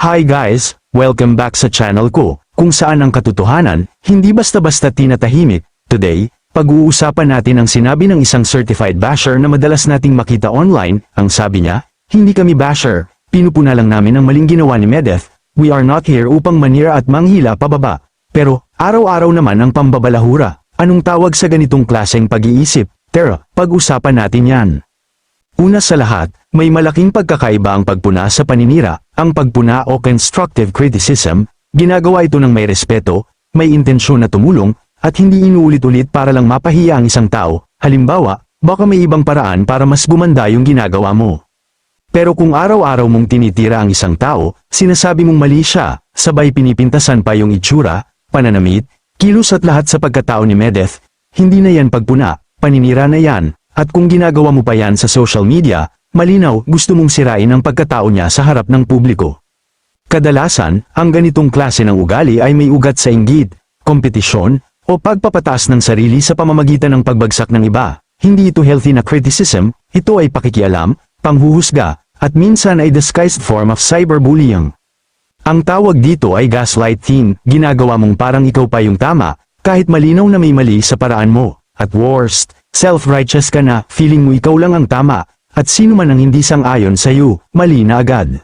Hi guys, welcome back sa channel ko, kung saan ang katotohanan, hindi basta-basta tinatahimik. Today, pag-uusapan natin ang sinabi ng isang certified basher na madalas nating makita online, ang sabi niya, hindi kami basher, pinupuna lang namin ang maling ginawa ni Medeth, we are not here upang manira at manghila pababa. Pero, araw-araw naman ang pambabalahura, anong tawag sa ganitong klaseng pag-iisip? Tara, pag-usapan natin yan. Una sa lahat, may malaking pagkakaiba ang pagpuna sa paninira, ang pagpuna o constructive criticism, ginagawa ito ng may respeto, may intensyon na tumulong, at hindi inuulit-ulit para lang mapahiya ang isang tao, halimbawa, baka may ibang paraan para mas gumanda yung ginagawa mo. Pero kung araw-araw mong tinitira ang isang tao, sinasabi mong mali siya, sabay pinipintasan pa yung itsura, pananamit, kilos at lahat sa pagkatao ni Medeth, hindi na yan pagpuna, paninira na yan, at kung ginagawa mo pa yan sa social media, malinaw gusto mong sirain ang pagkatao niya sa harap ng publiko. Kadalasan, ang ganitong klase ng ugali ay may ugat sa inggit, kompetisyon, o pagpapataas ng sarili sa pamamagitan ng pagbagsak ng iba. Hindi ito healthy na criticism, ito ay pakikialam, panghuhusga, at minsan ay disguised form of cyberbullying. Ang tawag dito ay gaslighting, ginagawa mong parang ikaw pa yung tama, kahit malinaw na may mali sa paraan mo. At worst, self-righteous ka na, feeling mo ikaw lang ang tama, at sino man ang hindi sang-ayon sa iyo, mali na agad.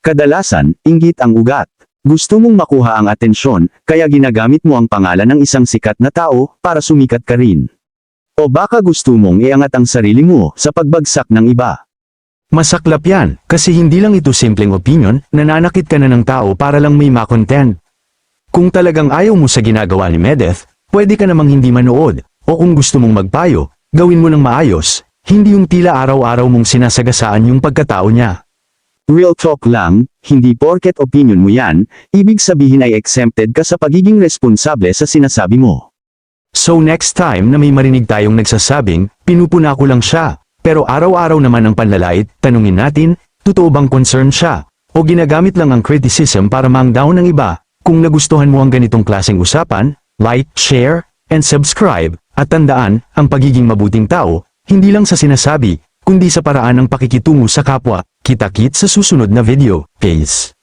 Kadalasan, inggit ang ugat. Gusto mong makuha ang atensyon, kaya ginagamit mo ang pangalan ng isang sikat na tao, para sumikat ka rin. O baka gusto mong iangat ang sarili mo sa pagbagsak ng iba. Masaklap yan, kasi hindi lang ito simpleng opinion, nananakit ka na ng tao para lang may makontent. Kung talagang ayaw mo sa ginagawa ni Medeth, pwede ka namang hindi manood, o kung gusto mong magpayo, gawin mo ng maayos, hindi yung tila araw-araw mong sinasagasaan yung pagkatao niya. Real talk lang, hindi porket opinion mo yan, ibig sabihin ay exempted ka sa pagiging responsable sa sinasabi mo. So next time na may marinig tayong nagsasabing, pinupuna ko lang siya, pero araw-araw naman ang panlalait, tanungin natin, totoo bang concern siya, o ginagamit lang ang criticism para mang down ng iba, kung nagustuhan mo ang ganitong klaseng usapan, like, share, and subscribe, at tandaan, ang pagiging mabuting tao, hindi lang sa sinasabi, kundi sa paraan ng pakikitungo sa kapwa, kita-kit sa susunod na video, peace.